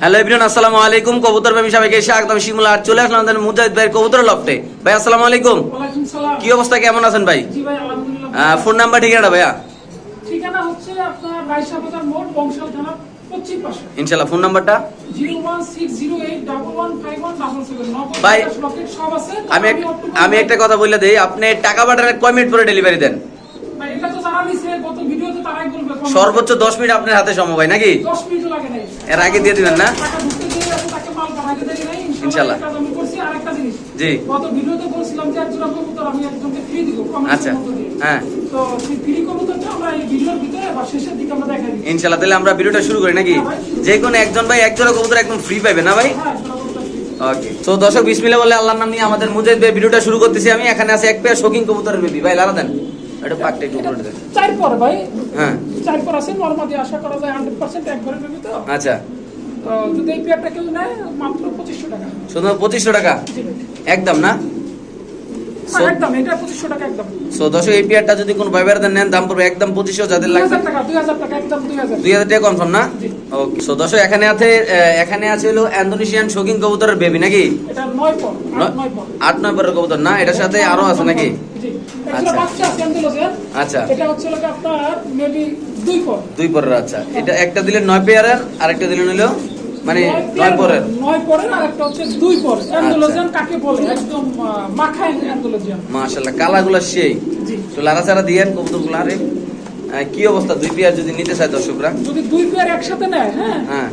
Hello everyone আসসালামু আলাইকুম। কবুতর প্রেমী সবাইকে স্বাগতম। শিমুলা আর চলে আসলাম আমাদের মুজাহিদ ভাইয়ের কবুতর লফটে ভাই আসসালামু আলাইকুম। কি অবস্থা কেমন আছেন ভাই? ফোন নাম্বার ঠিকানা ভাইয়া? ঠিকানা হচ্ছে আপনার রায়সা মোড় বংশাল থানা ইনশাল্লাহ ফোন নাম্বারটা ভাই, আমি আমি একটা কথা বলে দিই আপনি টাকা পাঠালে কয় মিনিট পরে ডেলিভারি দেন? সর্বোচ্চ দশ মিনিট আপনার হাতে সময় হয় নাকি? এর আগে দিয়ে দিবেন না? ইনশাল্লাহ। জি। গত ভিডিওতে বলছিলাম যে একজন কবুতর আমি একজনকে ফ্রি দিব আচ্ছা। হ্যাঁ। তো সেই ফ্রি কবুতরটা আমরা এই ভিডিওর ভিতরে বা শেষের দিকে আমরা দেখাই দিই ইনশাল্লাহ তাহলে আমরা ভিডিওটা শুরু করি নাকি? যে কোনো একজন ভাই একজনের কবুতর একদম ফ্রি পাইবে না ভাই? হ্যাঁ। ওকে তো দর্শক বিসমিল্লাহ বলে আল্লাহর নাম নিয়ে আমাদের মুজাহিদ ভাই ভিডিওটা শুরু করতেছি। আমি এখানে আছে এক পেয়ার শৌখিন কবুতরের বেবি ভাই লারা দেন। এটা পাকটা একটু উপরে দেন। চার পর ভাই। হ্যাঁ। চার পর আছে নর্মালি আশা করা যায় হান্ড্রেড পার্সেন্ট একবারে নেবে তো। আচ্ছা। তো যদি এই পেয়ারটা কেউ নেয় মাত্র পঁচিশশো টাকা। শুধু পঁচিশশো টাকা? একদম না? সো এই পেয়ারটা যদি কোনো ভাইবার নেন দাম পড়বে একদম পঁচিশশো যাদের দুই লাগবে দুই হাজার টাকা কনফার্ম না। ওকে সো এখানে আছে এখানে আছে হলো ইন্দোনেশিয়ান শৌখিন কবুতরের বেবি নাকি? আট নয় পর। পরের কবুতর না? এটার সাথে আরও আছে নাকি? আচ্ছা। এটা বাচ্চা আছে অ্যান্ডালুসিয়ান। আচ্ছা। এটা হচ্ছে আপনার মেবি দুই পর দুই পরের আচ্ছা। এটা একটা দিলে নয় পেয়ারের আর একটা দিলে নিল মানে নয় নয় পরের। নয় পরের আর একটা হচ্ছে দুই পর অ্যান্ডালুসিয়ান কাকে বলে? একদম আহ, মাখা অ্যান্ডালুসিয়ান মাশাল্লাহ সেই। তো লারা চারা দিয়েন কবুতরগুলো কি অবস্থা? দুই পেয়ার যদি নিতে চায় দর্শকরা? যদি দুই পেয়ার একসাথে নেয় হ্যাঁ? হ্যাঁ।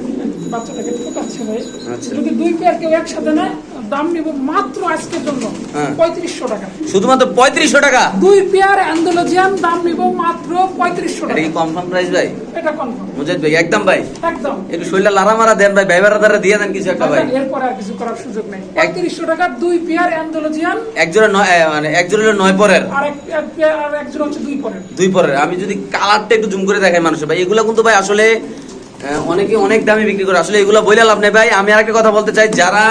বাচ্চাটাকে ঠকাচ্ছে ভাই। আচ্ছা। যদি দুই পেয়ার কেউ একসাথে নেয় দাম নিব মাত্র আজকের জন্য হ্যাঁ। পঁয়ত্রিশশো টাকা। শুধুমাত্র পঁয়ত্রিশশো টাকা? দুই পেয়ার অ্যান্ডোলজিয়ান দাম নিব মাত্র পঁয়ত্রিশশো টাকা। কনফার্ম প্রাইস ভাই? এটা কনফার্ম মুজাহিদ ভাই একদম ভাই। একদম। একটু শরীরটা লারা মারা দেন ভাই ভাইবারা দ্বারা দিয়ে দেন কিছু একটা ভাই। এরপরে আর কিছু করার সুযোগ নেই। পঁয়ত্রিশশো টাকা দুই পেয়ার অ্যান্ডোলজিয়ান। একজোড়া নয় মানে একজোড়া হলো নয় পরের। আর এক পেয়ার আর একজন হচ্ছে দুই পরের। দুই পরের। আমি যদি কালারটা একটু জুম করে দেখাই মানুষের ভাই এগুলো কিন্তু ভাই আসলে অনেকে অনেক দামে বিক্রি করে। আসলে এগুলো বইলে লাভ নেই ভাই। আমি আরেকটা কথা বলতে চাই যারা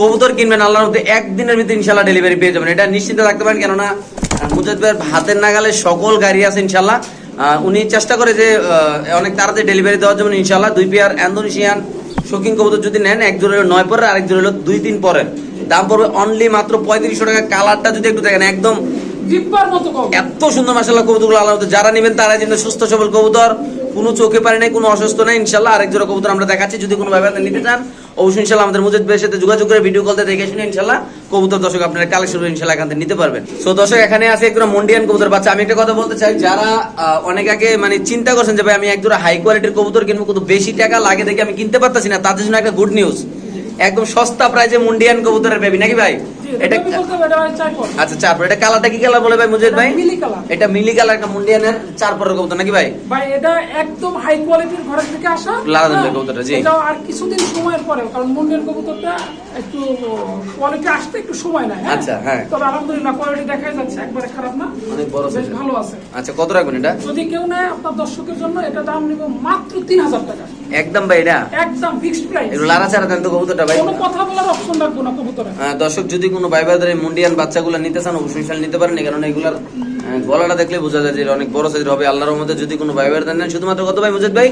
কবুতর কিনবেন আল্লাহর মধ্যে একদিনের ভিতরে ইনশাল্লাহ ডেলিভারি পেয়ে যাবেন। এটা নিশ্চিন্তে থাকতে পারেন কেননা আহ, মুজাহিদ ভাইয়ের হাতের নাগালে সকল গাড়ি আছে ইনশাল্লাহ উনি চেষ্টা করে যে অনেক তাড়াতাড়ি ডেলিভারি দেওয়ার জন্য ইনশাল্লাহ দুই পেয়ার অ্যান্ডোনেশিয়ান শৌখিন কবুতর যদি নেন এক জোড়া হলো নয় পরে আরেক জোড়া হলো দুই তিন পরে দাম পড়বে অনলি মাত্র পঁয়ত্রিশশো টাকা। কালারটা যদি একটু দেখেন একদম এত সুন্দর মাসাল্লাহ কবুতরগুলো আল্লাহ মধ্যে যারা নেবেন তারা কিন্তু সুস্থ সবল কবুতর। কোনো চোখে পারে নাই কোনো অসুস্থ নাই ইনশাল্লাহ আরেক জোড়া কবুতর আমরা দেখাচ্ছি যদি কোনো ব্যাপার নিতে চান অবশ্যই ইনশাল্লাহ আমাদের মুজিদ ভাইয়ের সাথে যোগাযোগ করে ভিডিও কলতে দেখে শুনে ইনশাল্লাহ কবুতর দর্শক আপনারা কালেকশন করে ইনশাল্লাহ এখান থেকে নিতে পারবেন। সো দর্শক, এখানে আছে একজন মন্ডিয়ান কবুতর। বাচ্চা, আমি একটা কথা বলতে চাই, যারা অনেক আগে মানে চিন্তা করছেন যে, ভাই, আমি এক হাই কোয়ালিটির কবুতর কিনবো বেশি টাকা লাগে দেখে আমি কিনতে পারতাছি না। তাদের জন্য একটা গুড নিউজ একদম সস্তা প্রাইজে মুন্ডিয়ান কবুতরের বেবি নাকি ভাই? এটা এটা এটা আচ্ছা চারপর এটা কালারটা কি কালার বলে ভাই মুজিদ ভাই? Mealy colour. এটা মিলি কালার একটা মুন্ডিয়ানের চারপরের কবুতর নাকি ভাই? ভাই এটা একদম হাই কোয়ালিটির ঘরের থেকে আসা। হ্যাঁ, কবুতরটা, জি। এটাও আর কিছুদিন সময়ের পরে কারণ কবুতরটা একটু কোয়ালিটি আসতে একটু সময় নেয় আচ্ছা, হ্যাঁ। তবে আলহামদুলিল্লাহ কোয়ালিটি যাচ্ছে একবারে খারাপ না। অনেক বড় বেশ ভালো আছে। আচ্ছা কত রাখবেন এটা? যদি কেউ নেয় আপনার দর্শকের জন্য এটা দাম নিব মাত্র তিন হাজার টাকা। একদম ভাই এটা? একদম ফিক্সড প্রাইস লারা দেন তো কবুতরটা ভাই। কোনো কথা বলার অপশন রাখব না কবুতরে। দর্শক যদি কোনো ভাই মুন্ডিয়ান বাচ্চাগুলো নিতে চান অবশ্যই ইনশাল্লাহ নিতে পারেন। কারণ এগুলার গলাটা দেখলে বোঝা যায় যে অনেক বড় সাইজের হবে। আল্লাহর মধ্যে যদি কোনো ভাই ভাইদের নেন। শুধুমাত্র কত ভাই মুজিদ ভাই?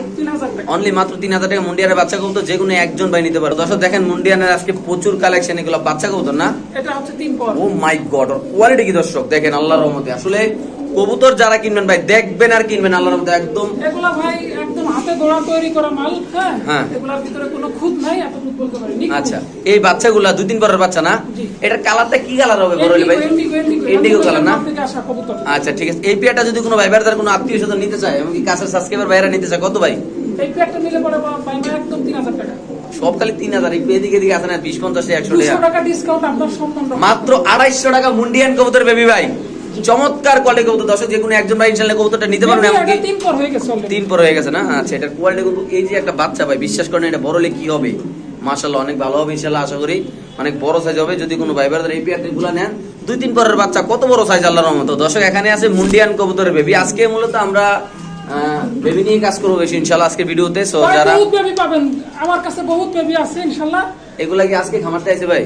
অনলি মাত্র তিন হাজার টাকা মুন্ডিয়ানের বাচ্চা কবুতর যে কোনো একজন ভাই নিতে পারে। দর্শক দেখেন মুন্ডিয়ানের আজকে প্রচুর কালেকশন এগুলো বাচ্চা কবুতর না? এটা হচ্ছে তিন ও মাই গড কোয়ালিটি কি দর্শক? দেখেন আল্লাহর রহমতে। আসলে কবুতর যারা কিনবেন ভাই দেখবেন আর কিনবেন আল্লাহর রহমতে একদম এগুলা ভাই একদম হাতে দোড়া তৈরি করা মাল হ্যাঁ। ভিতরে কোনো খুদ নাই এত বলতে পারি আচ্ছা এই বাচ্চাগুলা দুই তিন পরের বাচ্চা না? এটার কালারটা কি কালার হবে বড় ভাই? Indigo, indigo, indigo, indigo colour না? থেকে আসা কবুতর। আচ্ছা ঠিক আছে। এই যদি কোনো ভাই ভাইদের কোনো আত্মীয় স্বজন নিতে চায় এমনকি কাছের সাবস্ক্রাইবার ভাইরা নিতে চায় কত ভাই? এই পেয়ারটা নিলে পরে বা- পাই না একদম 3000 টাকা। সব খালি তিন হাজার একটু এদিকে এদিকে আছে না? বিশ পঞ্চাশ একশো টাকা। টাকা ডিসকাউন্ট আপনার মাত্র আড়াইশো টাকা মুন্ডিয়ান কবুতর বেবি ভাই। চমৎকার কোয়ালিটি কবুতর দর্শক যে কোনো একজন ভাই ইনশাল্লাহ কবুতরটা নিতে পারবেন এমনকি তিন পর হয়ে গেছে। তিন পর হয়ে গেছে না? আচ্ছা এটার কোয়ালিটি কিন্তু এই যে একটা বাচ্চা ভাই বিশ্বাস করেন এটা বড় হলে কি হবে? মাশাল্লাহ অনেক ভালো হবে ইনশাল্লাহ আশা করি। অনেক বড় সাইজ হবে যদি কোনো ভাই ব্রাদার এই পেয়ারটি গুলা নেন দুই তিন পরের বাচ্চা কত বড় সাইজ আল্লাহর রহমত। দর্শক এখানে আছে মুন্ডিয়ান কবুতরের বেবি আজকে মূলত আমরা বেবি নিয়ে কাজ করব বেশি ইনশাল্লাহ আজকে ভিডিওতে। সো যারা বেবি পাবেন। আমার কাছে বহুত বেবি আছে ইনশাল্লাহ এগুলা কি আজকে খামারটা আছে ভাই?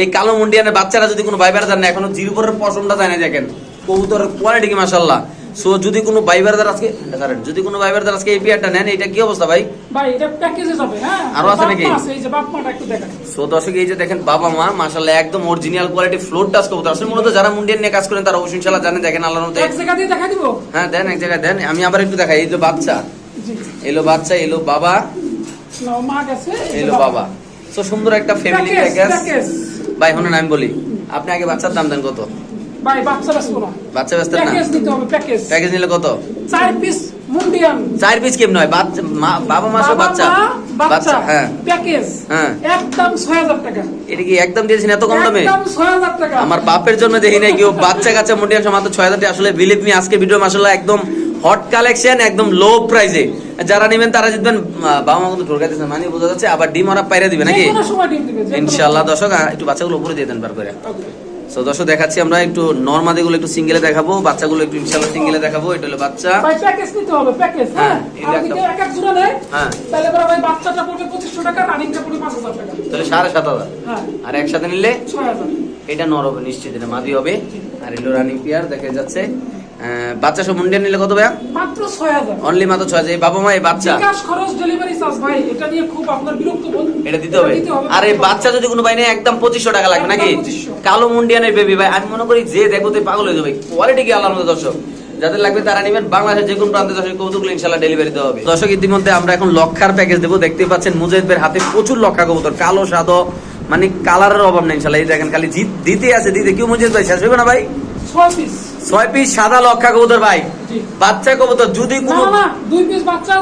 এই কালো মুন্ডিয়ানের বাচ্চারা যদি কোনো ভাই ব্রাদার না এখনও জিরো পরের পশমটা যায় না দেখেন। কবুতরের কোয়ালিটি কি মাশাল্লাহ সো যদি কোনো বাইবারদার আজকে দাঁড়ান, যদি কোনো বাইবারদার আজকে এই পেয়ারটা নেন এটা কি অবস্থা ভাই? ভাই এটা প্যাকেজে যাবে হ্যাঁ? আরও আছে নাকি? এই যে বাপ মাটা একটু দেখেন। সো দর্শক এই যে দেখেন বাবা মা মাশাআল্লাহ একদম অরিজিনাল কোয়ালিটি ফ্লোর টাচ কবুতর। আসলে মূলত যারা মুন্ডিয়ান নিয়ে কাজ করেন তারা অবশ্যই ইনশাআল্লাহ জানেন দেখেন আল্লাহর মধ্যে এক জায়গা দিয়ে দেখা দিব? হ্যাঁ দেন এক জায়গায় দেন। আমি আবার একটু দেখাই এই যে বাচ্চা। এলো বাচ্চা এলো বাবা। নাও, মা গেছে এলো বাবা। সো সুন্দর একটা ফ্যামিলি প্যাকেজ। ভাই শুনুন আমি বলি আপনি আগে বাচ্চার দাম দেন কত? ভাই বাচ্চা বাঁচবো না। বাচ্চা ব্যস্ত না? প্যাকেজ দিতে হবে প্যাকেজ প্যাকেজ নিলে কত? চার পিস মুন্ডিয়ান। চার পিস কেমন হয়? বাচ্চা বাবা মাসে বাবা, বাচ্চা? বাচ্চা। হ্যাঁ। প্যাকেজ হ্যাঁ। একদম ছয় হাজার টাকা। এটা কি একদম দিয়েছেন এত কম দামে? একদম টাকা। আমার বাপের জন্য দেখি নাই কেউ বাচ্চা কাচ্চা মোটিয়াম মাত্র ছয় হাজার টাকা। আসলে বিলিভ মি আজকে ভিডিও মাসাল্লাহ একদম হট কালেকশন একদম লো প্রাইসে যারা নেবেন তারা জিতবেন বাবা মা কিন্তু ঢোকাইতেছে মানে বোঝা যাচ্ছে আবার ডিম ওরা পাইরে দিবে নাকি? ইনশাল্লাহ। দর্শক একটু বাচ্চাগুলো উপরে দিয়ে দেন বার করে. সো দর্শক দেখাচ্ছি আমরা একটু নর্মাদি গুলো একটু সিঙ্গেলে দেখাবো বাচ্চাগুলো একটু ইনশাআল্লাহ সিঙ্গেলে দেখাবো এটা হলো বাচ্চা। প্যাকেজ নিতে হবে প্যাকেজ হ্যাঁ? হ্যাঁ, একটা- এক এক জোড়া নেয় হ্যাঁ। তাহলে পরে ভাই বাচ্চাটা পড়বে পঁচিশশো টাকা রানিংটা পড়বে পাঁচ হাজার টাকা। তাহলে সাড়ে সাত হাজার। হ্যাঁ। আর একসাথে নিলে? ছয় হাজার। এটা নর হবে নিশ্চিত এটা মাদি হবে। আর এলো রানিং পিয়ার দেখা যাচ্ছে। বাচ্চা সব মুন্ডিয়া নিলে কত ভাইয়া? মাত্র ছয় হাজার। অনলি মাত্র ছয় হাজার। এই বাবা মা এই বাচ্চা। বিকাশ খরচ ডেলিভারি চার্জ ভাই এটা নিয়ে খুব আপনার বিরক্ত বোধ। এটা দিতে হবে। আর এই বাচ্চা যদি কোনো ভাই নেই একদম পঁচিশশো টাকা লাগবে নাকি? একদম 2500 কালো মুন্ডিয়ানের বেবি ভাই আমি মনে করি যে দেখো তো পাগল হয়ে যাবে। কোয়ালিটি কি আল্লাহ দর্শক? যাদের লাগবে তারা নেবেন। বাংলাদেশের যে কোনো প্রান্তে দর্শক কৌতুকগুলো ইনশাল্লাহ ডেলিভারি দেওয়া হবে। দর্শক ইতিমধ্যে আমরা এখন লক্ষার প্যাকেজ দেবো। দেখতে পাচ্ছেন মুজাহিদ ভাইয়ের হাতে প্রচুর লক্ষা কবুতর। কালো সাদো মানে কালারের অভাব নেই ইনশাল্লাহ এই দেখেন খালি জিত দিতে আছে দিতে কেউ মুজাহিদ ভাই শেষ হবে না ভাই? ছয় পিস সাদা লক্ষা কবুতর ভাই। বাচ্চা কবুতর যদি কোনো না দুই পিস বাচ্চা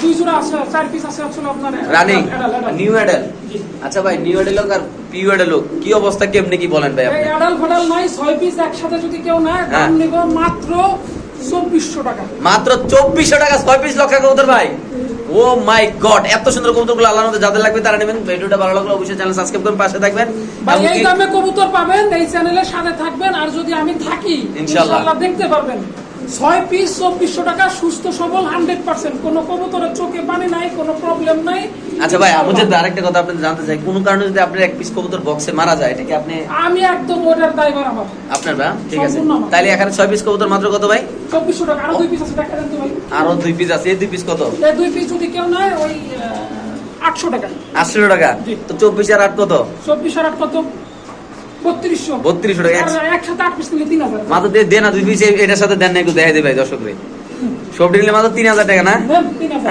দুই জোড়া আছে চার পিস আছে আসলে আপনার রানিং অ্যাডাল, অ্যাডাল। নিউ এডেল আচ্ছা ভাই নিউ অ্যাডেল আর পিউ অ্যাডেল কি অবস্থা কেমনি কি বলেন ভাই আপনি? এই অ্যাডাল ফাডাল নয় ছয় পিস একসাথে যদি কেউ হ্যাঁ। দাম নিব মাত্র চব্বিশশো টাকা। মাত্র চব্বিশশো টাকা ছয় পিস লক্ষা কবুতর ভাই। ও মাই গড এত সুন্দর কবুতরগুলো আল্লাহর মধ্যে যাদের লাগবে তারা নেবেন। ভিডিওটা ভালো লাগলে অবশ্যই চ্যানেল সাবস্ক্রাইব করুন পাশে থাকবেন। ভাই এই দামে কবুতর পাবেন এই চ্যানেলের সাথে থাকবেন আর যদি আমি থাকি। ইনশাল্লাহ দেখতে পারবেন। ছয় পিস চব্বিশশো টাকা সুস্থ সবল হান্ড্রেড পার্সেন্ট কোনো কবুতরের চোখে পানি নাই কোনো প্রবলেম নাই। আচ্ছা ভাই আমি যদি আরেকটা কথা আপনি জানতে চাই কোন কারণে যদি আপনার এক পিস কবুতর বক্সে মারা যায় এটা কি আপনি আমি একদম ওটার ড্রাইভার আমার আপনার ভাই ঠিক আছে। তাইলে এখানে ছয় পিস কবুতর মাত্র কত ভাই? চব্বিশশো টাকা আরও দুই পিস আছে দেখা দেন তো ভাই। আরও দুই পিস আছে এই দুই পিস কত? এই দুই পিস যদি কেউ নেয় ওই আটশো টাকা। আটশো টাকা। তো চব্বিশ আর আট কত? চব্বিশ আর আট কত? বত্রিশশো। বত্রিশশো টাকা একসাথে আট পিস নিলে তিন হাজার। মাত্র দিয়ে দে না দুই পিস এটার সাথে দেন না একটু দেখাই দেবে সব নিলে মাত্র তিন হাজার টাকা না?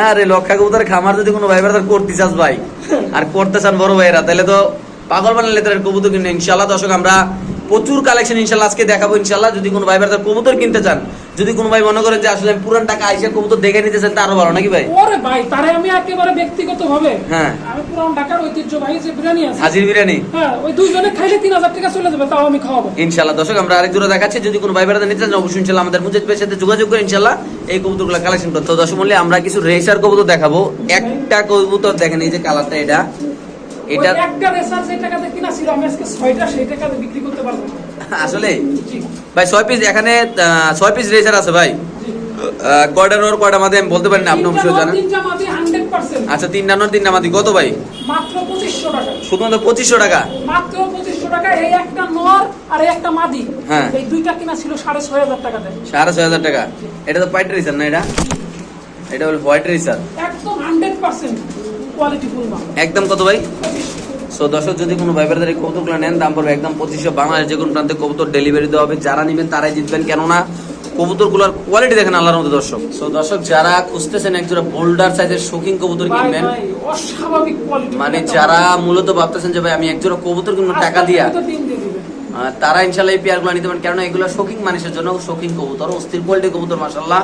আরে লক্ষা কবুতর খামার যদি কোনো ভাই করতে চাস ভাই। আর করতে চান বড় ভাইয়েরা তাহলে তো পাগল বানালে কবুতর কিনে ইনশাল্লাহ দর্শক আমরা প্রচুর কালেকশন ইনশাল্লাহ আজকে দেখাবো ইনশাল্লাহ। যদি কোনো ভাই ব্রাদার কবুতর কিনতে চান যদি কোনো ভাই মনে করেন যে আসলে আমি পুরান টাকা আইসা কবুতর দেখে নিতে চান তারও ভালো নাকি ভাই? ওরে ভাই তারে আমি একেবারে ব্যক্তিগত ভাবে হ্যাঁ। আমি পুরান ঢাকার ঐতিহ্যবাহী যে বিরিয়ানি আছে হাজির বিরিয়ানি? হ্যাঁ ওই দুইজনে খাইলে তিন হাজার টাকা চলে যাবে তাও আমি খাওয়াবো। দর্শক আমরা আরেক দূরে দেখাচ্ছি। যদি কোনো ভাই নিতে চান অবশ্যই আমাদের মুজিদ ভাইয়ের সাথে যোগাযোগ করে ইনশাল্লাহ এই কবুতরগুলো কালেকশন করতে। দর্শক মূল্যে আমরা কিছু রেসার কবুতর দেখাবো। একটা কবুতর দেখেন এই যে কালারটা এটা। এটা একটা রেসার টাকাতে কিনা ছিল আমি আজকে ছয়টা সেই টাকাতে বিক্রি করতে পারব। আসলে? ভাই ছয় পিস এখানে আহ, ছয় পিস রেসার আছে ভাই। কয়টা নোর কয়টা মাদে আমি বলতে পারি না আপনি অবশ্যই জানেন। আচ্ছা তিনটা নোর তিনটা মাদি কত ভাই? মাত্র পঁচিশশো টাকা। শুধুমাত্র পঁচিশশো টাকা? মাত্র পঁচিশশো টাকা এই একটা নর আর এই একটা মাদি। হ্যাঁ। এই দুইটা কিনা ছিল সাড়ে ছয় হাজার টাকা। এটা তো হোয়াইট রেসার না এটা? এটা হল হোয়াইট রেসার। একদম হান্ড্রেড পার্সেন্ট কোয়ালিটি ফুল মাল। একদম কত ভাই? সো দর্শক যদি কোনো এই কবুতরগুলো নেন দাম পড়বে একদম পঁচিশশো। বাংলাদেশ যে কোনো প্রান্তে কবুতর ডেলিভারি দেওয়া হবে। যারা নেবেন তারাই জিতবেন। কেননা কবুতরগুলোর কোয়ালিটি দেখেন আল্লাহর মতো দর্শক। সো দর্শক যারা খুঁজতেছেন একজোড়া বোল্ডার সাইজের শৌখিন কবুতর কিনবেন মানে যারা মূলত ভাবতেছেন যে ভাই আমি একজোড়া কবুতর কিনবো টাকা দিয়া তারা ইনশাল্লাহ এই পেয়ারগুলো নিতে পারেন। কেননা এগুলো শৌখিন মানুষের জন্য শৌখিন কবুতর অস্থির কোয়ালিটি কবুতর মাসাল্লাহ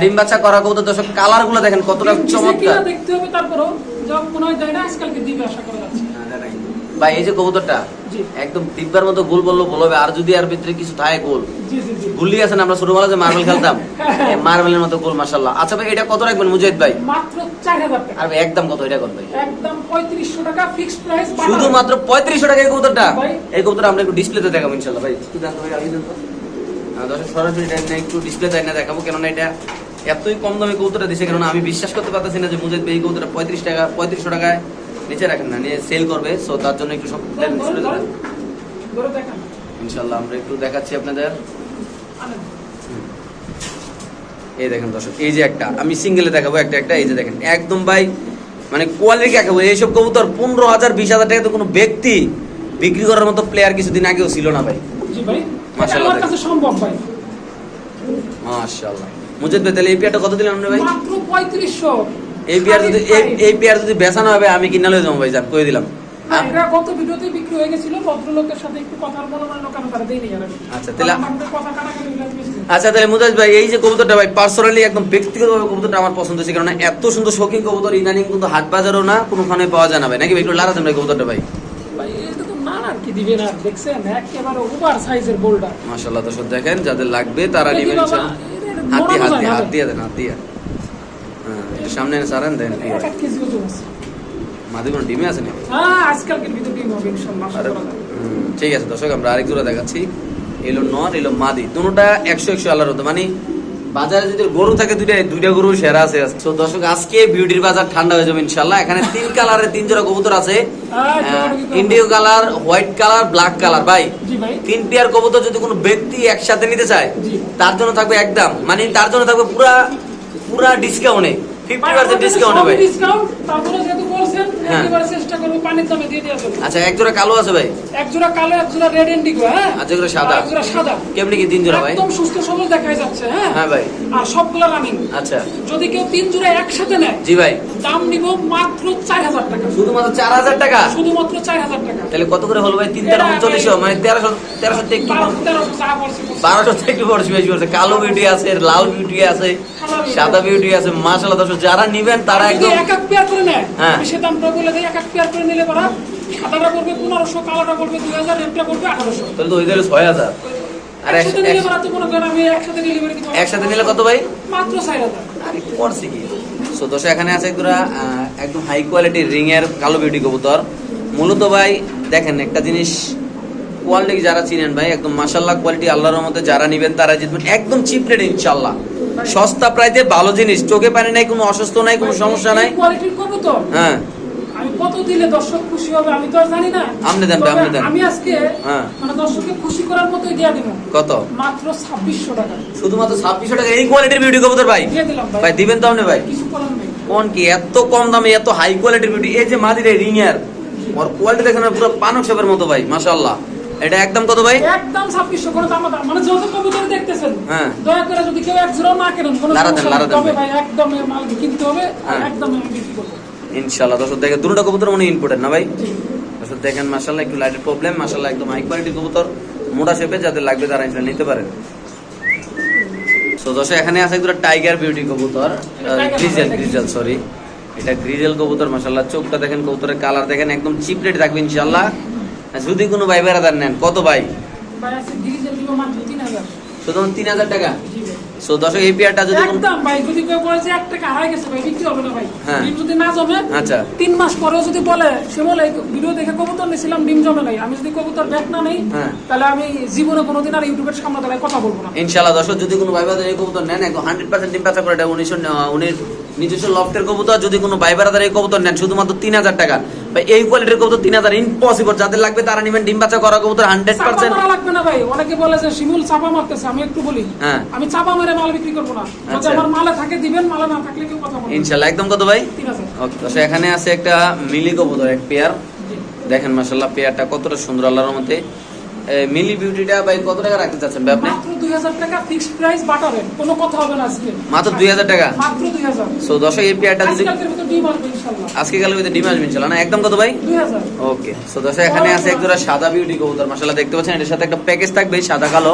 ডিম বাচ্চা করা কবুতর দর্শক কালারগুলো দেখেন কতটা চমৎকার। দেখতে হবে তারপরও যখন মনে হয় যায় না আজকালকে দিবে আশা করা যাচ্ছে। ভাই এই যে কবুতরটা একদম দিব্যার মতো গোল বলল বলবে আর যদি আর ভিতরে কিছু থাকে গোল। গুলি আছেন আমরা ছোটবেলা যে মার্বেল খেলতাম মার্বেলের মতো গোল মাসাল্লাহ আচ্ছা ভাই এটা কত রাখবেন মুজাহিদ ভাই? মাত্র চার টাকা। আর ভাই একদম কত এটা ভাই? একদম পঁয়ত্রিশশো টাকা ফিক্সড প্রাইস শুধুমাত্র পঁয়ত্রিশশো টাকা এই কবুতরটা? এই কবুতর আমরা একটু ডিসপ্লেতে দেখাবো ইনশাল্লাহ ভাই। একটু আগে দর্শক সরাসরি একটু ডিসপ্লে তাই না দেখাবো কেননা এটা এতই কম দামে কবুতরটা দিছে কেননা আমি বিশ্বাস করতে পারতেছি না যে মুজাহিদ ভাই এই কবুতরটা পঁয়ত্রিশ টাকা পঁয়ত্রিশশো টাকায় নিচে রাখেন না নিয়ে সেল করবে সো তার জন্য একটু সব ডিসপ্লে দেবেন ধরে দেখান ইনশাল্লাহ আমরা একটু দেখাচ্ছি আপনাদের। এই দেখেন দর্শক এই যে একটা আমি সিঙ্গেলে দেখাবো একটা একটা এই যে দেখেন একদম ভাই মানে কোয়ালিটি দেখাবো এইসব কবুতর পনেরো হাজার বিশ হাজার টাকা তো কোনো ব্যক্তি বিক্রি করার মতো প্লেয়ার কিছুদিন আগেও ছিল না ভাই। জি ভাই এটা মাশাআল্লাহ আমার কাছে সম্ভব ভাই। মাশাআল্লাহ। মুজিদ ভাই তাহলে এই পেয়ারটা কত দিলেন আপনি ভাই? মাত্র পঁয়ত্রিশশো। এই পেয়ার যদি এই পেয়ার যদি বেচানো হবে আমি কিনা লয়ে যাব ভাইজান কই দিলাম? গত ভিডিওতে বিক্রি হয়ে গেছিল ভদ্রলোকের সাথে একটু কথার মনোমান্য কারণ তারা দেয়নি আচ্ছা, তাহলে- আচ্ছা তাহলে মুজাজ ভাই এই যে কবুতরটা ভাই পার্সোনালি একদম ব্যক্তিগতভাবে কবুতরটা আমার পছন্দ হয়েছে কারণ এত সুন্দর শৌখিন কবুতর ইদানিং কিন্তু হাট বাজারও না কোনোখানে পাওয়া যায় না ভাই। নাকি একটু দেন ভাই কবুতরটা ভাই? ভাই, এটা আর দিবে না দেখছেন? একেবারে ওভার সাইজের বোল্ডার। মাশাআল্লাহ দর্শক দেখেন যাদের লাগবে তারা নেবেন হাত দিয়ে হাত দিয়ে হাত না দিয়ে দেন হাত দিয়ে। সামনে এনে সারেন দেন কেজি মাদি কোনো ডিমে আছে নাকি? হ্যাঁ আজকালকের ভিতরে ডিম হবে ঠিক আছে দর্শক আমরা আরেক জোড়া দেখাচ্ছি। এলো নর এলো মাদি। দুটোটা একশো একশো আল্লাহর হতো মানে বাজারে যদি গরু থাকে দুইটা দুইটা গরু সেরা আছে। তো দর্শক আজকে বিউটির বাজার ঠান্ডা হয়ে যাবে ইনশাল্লাহ। এখানে তিন কালারের তিন জোড়া কবুতর আছে। Indigo colour white colour black colour ভাই। তিন পেয়ার কবুতর যদি কোনো ব্যক্তি একসাথে নিতে চায় তার জন্য থাকবে একদম। মানে তার জন্য থাকবে পুরা পুরা ডিসকাউন্টে ফিফটি পার্সেন্ট ডিসকাউন্টে ভাই ডিসকাউন্ট তারপরে যেহেতু বলছেন হ্যাঁ। চেষ্টা করব পানির দামে দিয়ে দেওয়ার জন্য। আচ্ছা এক জোড়া কালো আছে ভাই? এক জোড়া কালো এক জোড়া রেড ইন্ডিগো হ্যাঁ? আর যেগুলো সাদা? এক জোড়া সাদা। কেমনি কি তিন জোড়া ভাই? একদম সুস্থ সবল দেখাই যাচ্ছে হ্যাঁ? হ্যাঁ ভাই। আর সবগুলো রানিং আচ্ছা। যদি কেউ তিন জোড়া একসাথে নেয় জি ভাই। দাম নিব মাত্র চার হাজার টাকা। শুধুমাত্র টাকা? শুধুমাত্র তাহলে কত করে হলো ভাই? তিন তেরো উনচল্লিশশো মানে তেরোশো তেরোশো থেকে একটু বেশি পড়ছে কালো বিউটি আছে লাল বিউটি আছে। সাদা বিউটি আছে মাসাল্লাহ দর্শক যারা নিবেন তারা একদম এক এক পেয়ার করে নেয় হ্যাঁ। আমি সে দামটা বলে দিই এক এক পেয়ার করে নিলে পরা সাদাটা পড়বে পনেরোশো কালোটা পড়বে দুই হাজার রেডটা পড়বে আঠারোশো। তাহলে তো ওই ছয় হাজার। আর এক- একসাথে নিলে এক- তো মনে করেন আমি একসাথে ডেলিভারি দিব একসাথে নিলে কত ভাই? মাত্র চার হাজার। আর একটু পড়ছে কি সো দর্শক এখানে আছে একদুরা একদম হাই কোয়ালিটির রিং এর কালো বিউটি কবুতর। মূলত ভাই দেখেন একটা জিনিস কোয়ালিটি যারা চিনেন ভাই একদম মাসাল্লাহ কোয়ালিটি আল্লাহর মধ্যে যারা নিবেন তারা জিতবেন। একদম চিপ রেট ইনশাল্লাহ সস্তা প্রাইতে ভালো জিনিস চোখে পানি নাই কোনো অসুস্থ নাই কোনো সমস্যা নাই। হ্যাঁ। কত দিলে দর্শক খুশি হবে আমি তো আর জানি না। আপনি দেন, আপনি দেন। আমি আজকে হ্যাঁ। মানে দর্শককে খুশি করার মতোই দিয়ে দিব কত? মাত্র ছাব্বিশশো টাকা। শুধুমাত্র টাকা এই কোয়ালিটির কবুতর ভাই। দিয়ে দিলাম ভাই। ভাই দিবেন তো আপনি ভাই। কিছু করার নেই। কোন কি এত কম দামে এত হাই কোয়ালিটির এই যে মাদির রিং এর ওর কোয়ালিটি দেখেন পুরো পানক সাপের মতো ভাই মাশাআল্লাহ। এটা একদম কত ভাই একদম ছাব্বিশশো করে দাম। মানে যত কবুতর দেখতেছেন হ্যাঁ। দয়া করে যদি কেউ এক জোড়া না কেনেন কোনো তবে ভাই। একদম মাল কিনতে হবে হ্যাঁ। একদম আমি বিক্রি করব ইনশাআল্লাহ দর্শক দেখেন দুটো কবুতর মনে ইনপুটের না ভাই। দর্শক দেখেন মাশাআল্লাহ একটু লাইটের প্রবলেম মাশাআল্লাহ একদম হাই কোয়ালিটির কবুতর মোটা শেপে যাদের লাগবে তারা ইনশাআল্লাহ নিতে পারেন সো দর্শক এখানে আছে একটু টাইগার বিউটি কবুতর গ্রিজেল গ্রিজেল সরি এটা গ্রিজেল কবুতর মাশাআল্লাহ চোখটা দেখেন কবুতরের কালার দেখেন একদম চিপ রেট থাকবে ইনশাআল্লাহ যদি কোনো ভাই বেড়াদার নেন কত ভাই? মাত্র তিন হাজার। টাকা? জি সো দর্শক এই পেয়ারটা যদি কোনো- একদম ভাই যদি কেউ বলে যে এক টাকা হারাই গেছে ভাই বিক্রি হবে না ভাই। হ্যাঁ। ডিম যদি না জমে আচ্ছা। মাস পরেও যদি বলে সে বলে ভিডিও দেখে কবুতর নিয়েছিলাম ডিম জমে নাই। আমি যদি কবুতর ব্যাক না নেই হ্যাঁ। তাহলে আমি জীবনে কোনোদিন আর ইউটিউবের সামনে দাঁড়ায় কথা বলব না। ইনশাআল্লাহ দর্শক যদি কোনো ভাই বাজার এই কবুতর নেন একদম হান্ড্রেড পার্সেন্ট ডিম পাচা করে এটা নিজস্ব লফটের কবুতর যদি কোনো ভাই বাজার এই কবুতর নেন শুধুমাত্র তিন হাজার টাকা। ভাই এই কোয়ালিটির কবুতর তিন হাজার ইম্পসিবল যাদের লাগবে তারা নেবেন ডিম পাচা করা কবুতর হান্ড্রেড পার্সেন্ট লাগবে না ভাই। অনেকে বলে যে শিমুল চাপা মারতেছে আমি একটু বলি। হ্যাঁ। আমি চাপা মেরে মাল বিক্রি করব না। যদি আচ্ছা। আমার মালে থাকে দিবেন মালে না থাকলে কেউ কথা বলবে ইনশাআল্লাহ একদম কত ভাই? ওকে এখানে আছে একটা মিলি কবুতর এক পেয়ার। দেখেন মাশাল্লাহ পেয়ারটা কতটা সুন্দর আল্লাহর এ, মিলি বিউটিটা ভাই কত টাকা রাখতে চাচ্ছেন ভাই আপনি? মাত্র দুই হাজার টাকা ফিক্সড প্রাইস বাটারেন কোনো কথা হবে না আজকে। মাত্র 2000 টাকা? মাত্র দুই হাজার। সো দর্শক এই পেয়ারটা যদি আজকে কালের ভিতরে ডিম আসবে ইনশাআল্লাহ না? একদম কত ভাই? দুই হাজার। ওকে সো দর্শক এখানে আছে এক জোড়া সাদা বিউটি কবুতর মাশাআল্লাহ দেখতে পাচ্ছেন এটার সাথে একটা প্যাকেজ থাকবে সাদা কালো।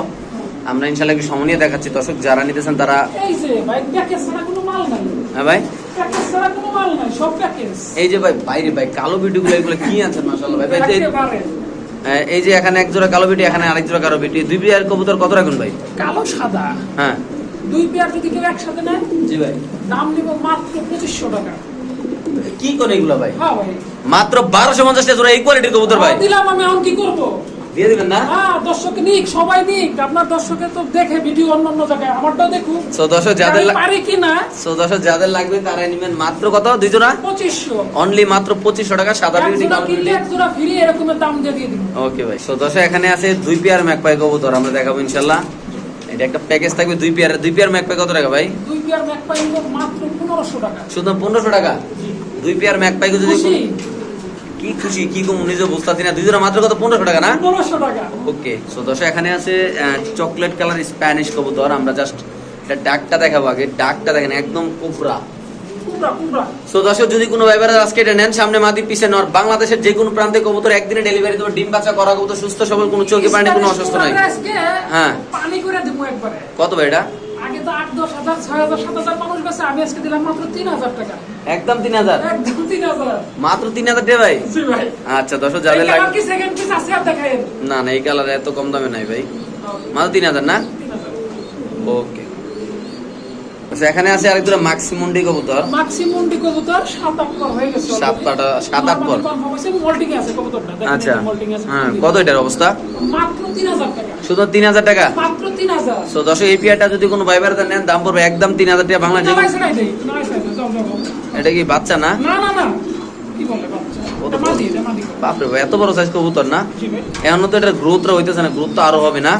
আমরা ইনশাআল্লাহ সমনিয়ে দেখাচ্ছি। দর্শক যারা নিতেছেন তারা এই যে ভাই প্যাকেজ ছাড়া কোনো মাল নাই। হ্যাঁ ভাই? প্যাকেজ ছাড়া কোনো মাল নাই সব প্যাকেজ এই যে ভাই বাইরে ভাই কালো বিউটি গুলো এগুলো কি আছেন মাশাআল্লাহ ভাই? ভাই এই- হ্যাঁ, যে এখানে এক জোড়া কালো বিটি এখানে আরেক জোড়া কালো বিটি। দুই পেয়ার কবুতর কত রাখুন ভাই? কালো সাদা। হ্যাঁ। দুই পেয়ার যদি কেউ একসাথে নেয় জি ভাই। দাম নিব মাত্র পঁচিশশো টাকা। কি করে এগুলো ভাই? হ্যাঁ ভাই। মাত্র বারোশো পঞ্চাশ জোড়া এই কোয়ালিটির কবুতর ভাই। দিলাম আমি এখন কি করব? দিয়ে দিবেন না? হ্যাঁ দর্শক নিক সবাই নিক। আপনার দর্শকে তো দেখে ভিডিও অন্য অন্য জায়গায়। আমারটাও দেখুক সো দর্শক যাদের পারি কি না সো দর্শক যাদের লাগবে তারা নিবেন মাত্র কত? দুই জোড়া? অনলি মাত্র পঁচিশশো টাকা সাদা বিউটি কিনলে এক জোড়া ফ্রি এরকমের দাম দিয়ে দিয়ে দিব ওকে ভাই সো দর্শক এখানে আছে দুই পেয়ার ম্যাকপাই কবুতর আমরা দেখাবো ইনশাল্লাহ এটা একটা প্যাকেজ থাকবে দুই পেয়ার দুই পেয়ার ম্যাক কত টাকা ভাই? দুই পেয়ার ম্যাক পাই মাত্র পনেরোশো টাকা। শুধু পনেরোশো টাকা? দুই পেয়ার ম্যাক পাই যদি কি খুশি কি কম নিজে বুঝতে পারছি না দুই জোড়া মাত্র কত? পনেরোশো টাকা না? পনেরোশো টাকা। ওকে সো দর্শক এখানে আছে চকলেট কালার স্প্যানিশ কবুতর। আমরা জাস্ট এটা ডাকটা দেখাবো আগে ডাকটা দেখেন একদম কোবরা। সো দর্শক যদি কোনো ব্যাপারে আজকে এটা নেন সামনে মাদি পিছে নর। বাংলাদেশের যে কোনো প্রান্তে কবুতর একদিনে ডেলিভারি দেবো ডিম বাচ্চা করা কবুতর সুস্থ সবল কোনো চোখে পানি কোনো অসুস্থ নাই। হ্যাঁ। পানি করে দেবো একবারে। কত ভাই এটা? তো আট দশ হাজার ছয় হাজার সাত হাজার মানুষ গেছে আমি আজকে দিলাম মাত্র তিন হাজার টাকা। একদম তিন হাজার? একদম তিন হাজার। মাত্র তিন হাজার টাকা ভাই? জি ভাই। আচ্ছা দশ এই যাদের লাগে কি সেকেন্ড পিস আছে আর দেখাইন না না এই কালার এত কম দামে নাই ভাই। মাত্র তিন হাজার না? ওকে আচ্ছা এখানে আছে আরেক দুটো কবুতর। কবুতর সাত আট পর হয়ে গেছে সাত আট- সাত আট পর। মোল্ডিং আছে কবুতরটা। আচ্ছা হ্যাঁ কত এটার অবস্থা? মাত্র তিন হাজার টাকা। শুধু তিন হাজার টাকা? মাত্র সো দর্শক এই পেয়ারটা যদি কোনো ভাইবার নেন দাম পড়বে একদম তিন হাজার টাকা বাংলা যে। এটা কি বাচ্চা না? না না না। কি বলে বাচ্চা? এটা এটা বাপরে এত বড় সাইজ কবুতর না? এখন তো এটার গ্রোথটা হইতেছে না গ্রোথ তো আরও হবে না?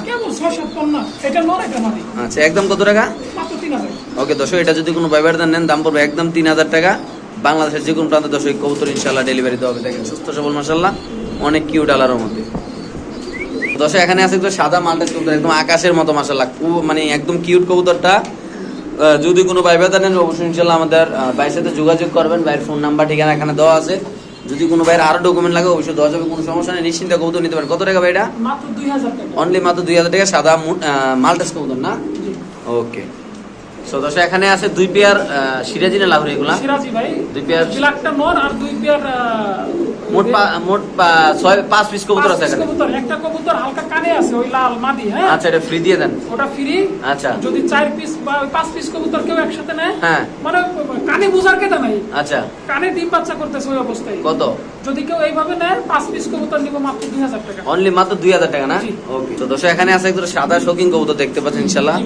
এটা এটা আচ্ছা একদম কত টাকা? ওকে দর্শক এটা যদি কোনো ভাইবার নেন দাম পড়বে একদম তিন হাজার টাকা। বাংলাদেশের যে কোনো প্রান্তে দর্শক কবুতর ইনশাল্লাহ ডেলিভারি দেওয়া হবে। দেখেন সুস্থ সবল মাসাল্লাহ অনেক কিউট আলার মধ্যে। দর্শক এখানে আছে একটু সাদা মালটা কবুতর একদম আকাশের মতো মাসাল্লাহ খুব মানে একদম কিউট কবুতরটা। যদি কোনো ভাই ভাই নেন অবশ্যই ইনশাল্লাহ আমাদের ভাইয়ের সাথে যোগাযোগ করবেন। ভাইয়ের ফোন নাম্বার ঠিকানা এখানে দেওয়া আছে। যদি কোনো ভাইয়ের আরও ডকুমেন্ট লাগে অবশ্যই দেওয়া যাবে কোনো সমস্যা নেই। নিশ্চিন্তে কবুতর নিতে পারেন। কত টাকা ভাই এটা? মাত্র দুই হাজার টাকা। অনলি মাত্র দুই হাজার টাকা সাদা মাল্টাস কবুতর না? ওকে সো দর্শক এখানে আছে দুই পেয়ার সিরাজি না লাভরি এগুলা? সিরাজি ভাই। দুই পেয়ার ব্ল্যাকটা নর আর দুই পেয়ার মোট মোট ছয় পাঁচ পিস কবুতর আছে এখানে। কবুতর। একটা কবুতর হালকা কানে আছে ওই লাল মাদি হ্যাঁ? আচ্ছা এটা ফ্রি দিয়ে দেন। ওটা ফ্রি আচ্ছা। যদি চার পিস বা পাঁচ পিস কবুতর কেউ একসাথে নেয় হ্যাঁ। মানে কানে বুঝার কেটা নাই। আচ্ছা। কানে ডিম বাচ্চা করতেছে ওই অবস্থায়। কত? যদি কেউ এইভাবে নেয় পাঁচ পিস কবুতর নিব মাত্র টাকা। অনলি মাত্র দুই হাজার টাকা না? জি। ওকে তো দর্শক এখানে আছে একটু সাদা শৌখিন কবুতর দেখতে পাচ্ছেন ইনশাল্লাহ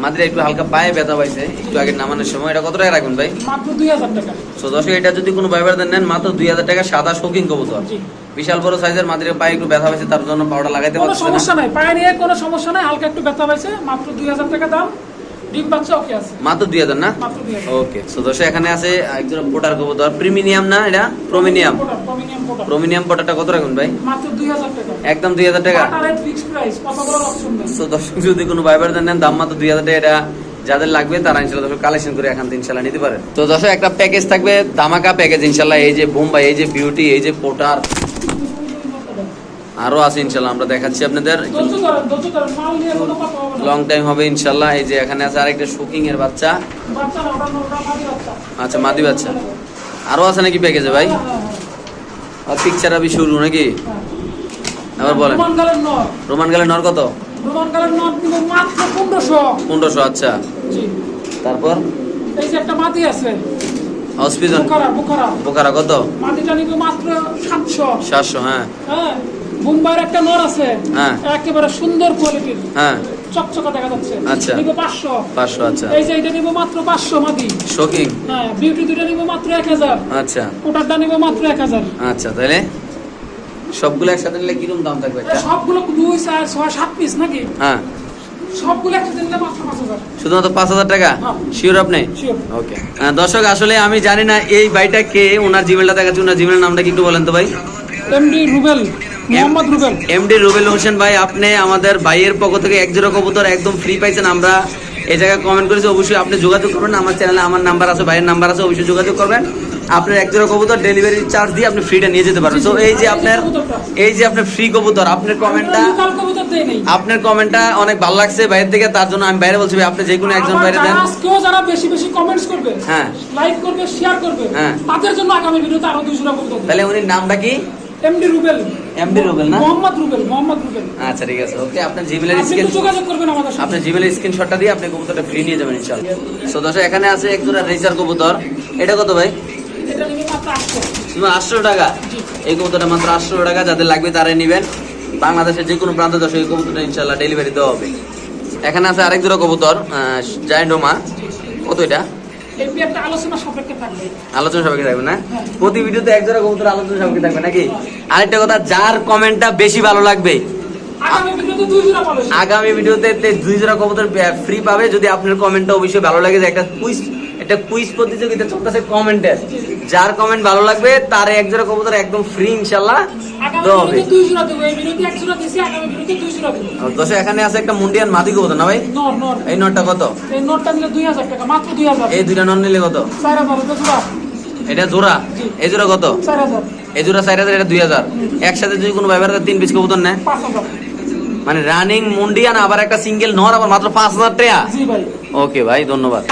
ভাই মাত্র একটু হালকা পায়ে ব্যথা পাইছে একটু আগে নামানোর সময়। এটা কত টাকা রাখবেন ভাই? মাত্র দুই হাজার টাকা। তো দর্শক এটা যদি কোনো ভাইবার নেন মাত্র দুই হাজার টাকা সাদা শৌখিন কবুতর। বিশাল বড় সাইজের মাদ্রে পায়ে একটু ব্যথা পাইছে তার জন্য পাউডার লাগাইতে পারছে সমস্যা নাই পায়ে নিয়ে কোনো সমস্যা নাই হালকা একটু ব্যথা পাইছে মাত্র দুই হাজার টাকা দাম। ডিম বাচ্চা ওকে আছে। মাত্র দুই হাজার না? মাত্র ওকে সো দর্শক এখানে আছে একজন পোটার কবুতর। প্রিমিনিয়াম না এটা? প্রোমিনিয়াম প্রমিনিয়াম পোটা প্রোমিনিয়াম পোটাটা কত রাখুন ভাই? মাত্র টাকা। একদম দুই হাজার টাকা? রেট ফিক্সড প্রাইস কথা বলার অপশন নেই। সো দর্শক যদি কোনো ভাইবার নেন দাম মাত্র দুই হাজার টাকা। এটা যাদের লাগবে তারা ইনশাল্লাহ দর্শক কালেকশন করে এখান থেকে ইনশাল্লাহ নিতে পারে তো দর্শক একটা প্যাকেজ থাকবে দামাকা প্যাকেজ ইনশাল্লাহ। এই যে বোম্বাই এই যে বিউটি এই যে পোটার আরও আছে ইনশাল্লাহ আমরা দেখাচ্ছি আপনাদের। লং টাইম হবে ইনশাল্লাহ এই যে এখানে আছে আরেকটা শুকিং এর বাচ্চা। আচ্ছা মাদি বাচ্চা। আরও আছে নাকি প্যাকেজে ভাই? হ্যাঁ, হ্যাঁ, আর পিকচার আবি শুরু নাকি? হ্যাঁ। আবার বলেন। রোমান গালের নর। রোমান গেলে নর কত? রোমান গালের নর নিব মাত্র পনেরোশো। আচ্ছা। জি। তারপর? এই যে একটা মাদি আছে। হসপিটাল বোকারা কত? মাদিটা নিব মাত্র সাতশো। সাতশো হ্যাঁ। হ্যাঁ। মুম্বাইয়ের একটা নর আছে। হ্যাঁ। একেবারে সুন্দর কোয়ালিটির। হ্যাঁ। চকচকা দেখা যাচ্ছে। আচ্ছা। নিব আচ্ছা। এই যে এটা নিব মাত্র পাঁচশো মাদি। শোকিং হ্যাঁ বিউটি দুটা নিব মাত্র এক হাজার। আচ্ছা। ওটারটা নিব মাত্র এক হাজার। আচ্ছা তাহলে? সবগুলো একসাথে নিলে কীরকম দাম থাকবে এটা? সবগুলো দুই চার ছয় সাত পিস নাকি? হ্যাঁ। শুধুমাত্র পাঁচ হাজার টাকা? হ্যাঁ। শিওর আপনি? Sure. ওকে দর্শক আসলে আমি জানি না এই বাড়িটা কে ওনার জিমেলটা দেখাচ্ছি ওনার নামটা কি একটু বলেন তো ভাই? এমডি রুবেল মোহাম্মদ রুবেল। এমডি রুবেল হোসেন ভাই আপনি আমাদের ভাইয়ের পক্ষ থেকে এক জোড়া কবুতর একদম ফ্রি পাইছেন। আমরা এই জায়গায় কমেন্ট করেছি অবশ্যই আপনি যোগাযোগ করবেন আমার চ্যানেলে আমার নাম্বার আছে ভাইয়ের নাম্বার আছে অবশ্যই যোগাযোগ করবেন। আপনার এক জোড়া কবুতর ডেলিভারি চার্জ দিয়ে আপনি ফ্রিটা নিয়ে যেতে পারবেন। তো এই যে আপনার এই যে আপনার ফ্রি কবুতর আপনার কমেন্টটা দেই আপনার কমেন্টটা অনেক ভালো লাগছে বাইরের থেকে তার জন্য আমি বাইরে বলছি আপনি যে কোনো একজন বাইরে দেন। আজকেও যারা বেশি বেশি কমেন্টস করবে হ্যাঁ। লাইক করবে শেয়ার করবে হ্যাঁ। তাদের জন্য আগামী ভিডিওতে আরও দুইশো টাকা কবুতর তাহলে উনি নামটা কি? এমডি রুবেল। এমডি রুবেল না? মোহাম্মদ রুবেল মোহাম্মদ রুবেল। আচ্ছা ঠিক আছে ওকে আপনার জিমেলের স্ক্রিন যোগাযোগ করবেন আমাদের সাথে। আপনার জিমেলের স্ক্রিনশটটা দিয়ে আপনি কবুতরটা ফ্রি নিয়ে যাবেন ইনশাআল্লাহ। সো দর্শক এখানে আছে এক জোড়া রেসার কবুতর। এটা কত ভাই? এটা নিবে মাত্র আটশো। শুধু আটশো টাকা? এই কবুতরটা মাত্র আটশো টাকা যাদের লাগবে তারাই নেবেন। বাংলাদেশের যে কোনো প্রান্ত দর্শক এই কবুতরটা ইনশাল্লাহ ডেলিভারি দেওয়া হবে। এখানে আছে আরেক জোড়া কবুতর জায়ন্ডোমা কত এটা? আলোচনা সাপেক্ষে থাকবে। আলোচনা সাপেক্ষে থাকবে না? হ্যাঁ। প্রতি ভিডিওতে এক জোড়া কবুতর আলোচনা সাপেক্ষে থাকবে নাকি? আরেকটা কথা যার কমেন্টটা বেশি ভালো লাগবে? আগামী ভিডিওতে দুই জোড়া দুই কবুতর ফ্রি পাবে। যদি আপনার কমেন্টটা অবশ্যই ভালো লাগে যে একটা কুইজ একটা কুইজ প্রতিযোগিতা চলতেছে কমেন্টের যার কমেন্ট ভালো লাগবে তার এক জোড়া কবুতর একদম ফ্রি ইনশাল্লাহ দশে এখানে আছে একটা মুন্ডিয়ান মাদি কবুতর না ভাই? এই নটটা কত? এই দুইটা নট নিলে কত? এটা জোড়া। এই জোড়া কত? এই জোড়া চার হাজার এটা দুই হাজার। একসাথে যদি কোনো ব্যবহার তিন পিস কবুতর নেয়? মানে রানিং মুন্ডিয়ান আবার একটা সিঙ্গেল নর আবার মাত্র পাঁচ হাজার টাকা। ওকে ভাই ধন্যবাদ।